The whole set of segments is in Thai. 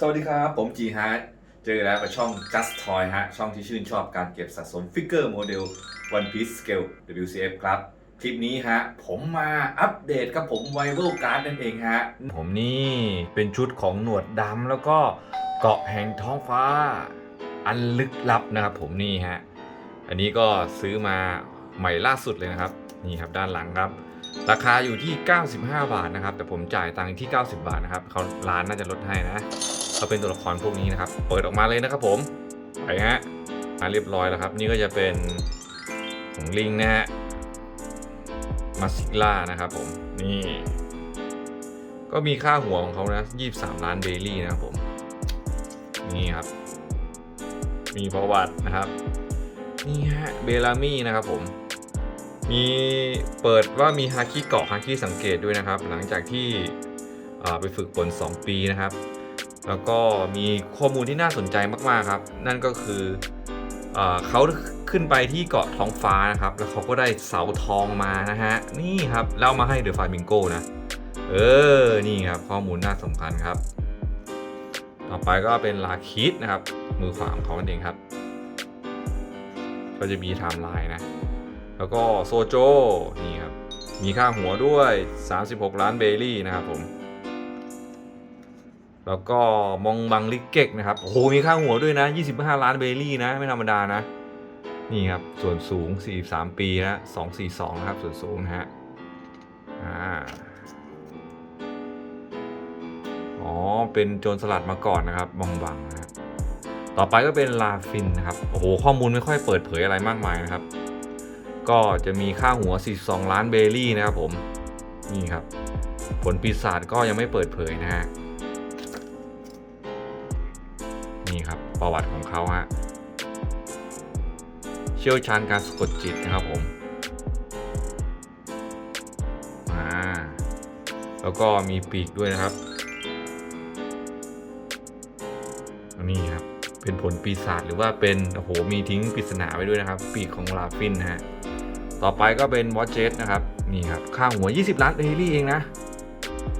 สวัสดีครับ ผมจีฮะเจอแล้วกับช่อง Just Toy ฮะ ช่องที่ชื่นชอบการเก็บสะสมฟิกเกอร์โมเดล One Piece Scale WCF ครับ คลิปนี้ฮะ ผมมาอัปเดตครับผม v i v a l Card นั่นเองฮะ ผมนี่เป็นชุดของหนวดดำแล้วก็เกาะแห่งท้องฟ้า อันลึกลับนะครับผมนี่ฮะ อันนี้ก็ซื้อมาใหม่ล่าสุดเลยนะครับ นี่ครับด้านหลังครับราคาอยู่ที่ 95 บาทนะครับ แต่ผมจ่ายตังค์ที่ 90 บาทนะครับเขาร้านน่าจะลดให้นะ เขาเป็นตัวละครพวกนี้นะครับ เปิดออกมาเลยนะครับผมไปฮะมาเรียบร้อยแล้วครับ นี่ก็จะเป็นของลิงนะฮะมาซิล่านะครับผมนี่ ก็มีค่าหัวของเขานะ23 ล้านเบลลี่นะครับผม นี่ครับ มีประวัตินะครับ นี่ฮะเบลามี่นะครับผมมีเปิดว่ามีฮาคิเกาะฮาคิสังเกตด้วยนะครับ หลังจากที่ไปฝึกฝน2 ปีนะครับ แล้วก็มีข้อมูลที่น่าสนใจมากๆครับ นั่นก็คืออเขาขึ้นไปที่เกาะท้องฟ้านะครับ แล้วเขาก็ได้เสาทองมานะฮะ นี่ครับแล้วเอามาให้เดอะฟามิงโกนะ เออ นี่ครับข้อมูลน่าสำคัญครับ ต่อไปก็เป็นลาคิดนะครับ มือขวาของเขาเองครับ ก็จะมีไทม์ไลน์นะ แล้วก็โซโจ นี่ครับ มีค่าหัวด้วย 36 ล้านเบลลี่นะครับผม แล้วก็มองบังลิกเก็กนะครับ โอ้โห มีค่าหัวด้วยนะ 25 ล้านเบลลี่นะ ไม่ธรรมดานะ นี่ครับ ส่วนสูง 43 ปีนะ242 นะครับ ส่วนสูงนะฮะ อ่า อ๋อ เป็นโจรสลัดมาก่อนนะครับมองบังนะครับ ต่อไปก็เป็นลาฟินนะครับ โอ้โห ข้อมูลไม่ค่อยเปิดเผยอะไรมากมายนะครับ ก็จะมีค่าหัว 42 ล้านเบลลี่นะครับผม นี่ครับ ผลปีศาจก็ยังไม่เปิดเผยนะฮะ นี่ครับประวัติของเขาฮะเชี่ยวชาญการสะกดจิตนะครับผมอ่าแล้วก็มีปีกด้วยนะครับนี่ครับเป็นผลปีศาจหรือว่าเป็นโอ้โหมีทิ้งปริศนาไว้ด้วยนะครับ ปีกของลาฟินนะฮะต่อไปก็เป็นวอ c เจ s นะครับนี่ครับค่าหัว 20 ล้านเดลี่เองนะ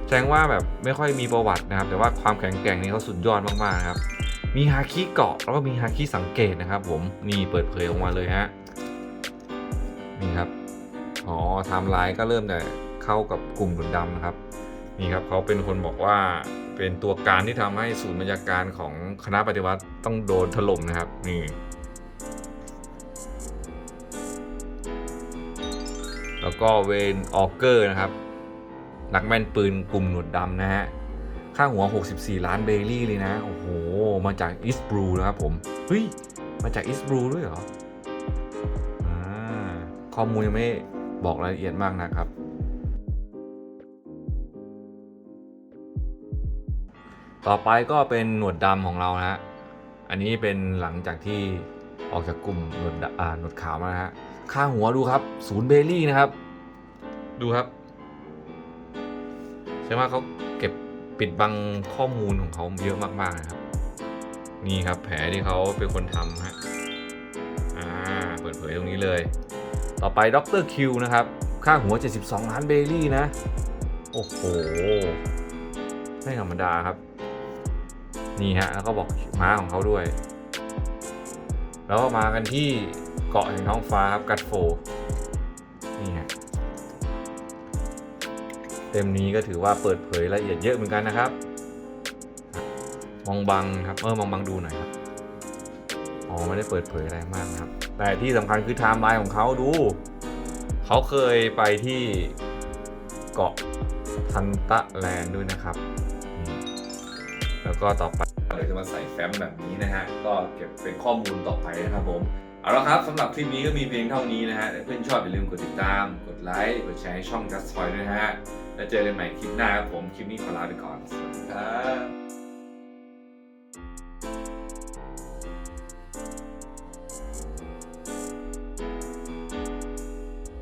แสดงว่าแบบไม่ค่อยมีประวัตินะครับ แต่ว่าความแข็งแกร่งนี่เขาสุดยอดมากๆนะครับ มีฮาคิเกาะแล้วก็มีฮาคิสังเกตนะครับ ผมนี่เปิดเผยออกมาเลยฮะนี่ครับอ๋อไทม์ไลน์ก็เริ่มแต่เข้ากับกลุ่มหนุนดำนะครับนี่ครับเขาเป็นคนบอกว่าเป็นตัวการที่ทำให้ศูนย์บรรยาการของคณะปฏิวัติต้องโดนถล่มนะครับนี่แล้วก็เวนออเกอร์นะครับนักแม่นปืนกลุ่มหนวดดำนะฮะ ค่าหัว 64 ล้านเบลลี่เลยนะ โอ้โห มาจากอิสบรูนะครับผม เฮ้ย มาจากอิสบรูด้วยเหรออข้อมูลยังไม่บอกรายละเอียดมากนะครับ ต่อไปก็เป็นหนวดดำของเรานะฮะ อันนี้เป็นหลังจากที่ออกจากกลุ่มหนวดดอ่าหนวดขาวมานะฮะ ค่าหัวดูครับศูนย์เบลลี่นะครับ ดูครับใช่ไหมเขาเก็บ ปิดบังข้อมูลของเขาเยอะมากๆนะครับ นี่ครับแผลที่เขาเป็นคนทำฮะอ่าเปิดเผยตรงนี้เลย ต่อไปด็อกเตอร์คิวนะครับ ค่าหัว 72 ล้านเบลลี่นะ โอ้โห ไม่ธรรมดาครับ นี่ฮะ แล้วก็บอกม้าของเขาด้วย แล้วก็มากันที่เกาะแห่งท้องฟ้าครับกัดโฟนี่ฮะ เต็มนี้ก็ถือว่าเปิดเผยละเอียดเยอะเหมือนกันนะครับ มองบังครับเออมองบังดูหน่อยครับอ๋อไม่ได้เปิดเผยอะไรมากนะครับ แต่ที่สำคัญคือไทม์ไลน์ของเขาดู เขาเคยไปที่เกาะทันตะแลนด์ด้วยนะครับ แล้วก็ต่อไปเลยจะมาใส่แฟ้มแบบนี้นะฮะ ก็เก็บเป็นข้อมูลต่อไปนะครับผม เอาละครับสำหรับคลิปนี้ก็มีเพียงเท่านี้นะฮะถ้าเพื่อนชอบอย่าลืมกดติดตาม กดไลค์กดแชร์ให้ช่อง Just Toy ด้วยนะฮะแล้วเจอกันใหม่คลิปหน้าครับผมคลิปนี้ขอลาไปก่อนสวัสดีครับ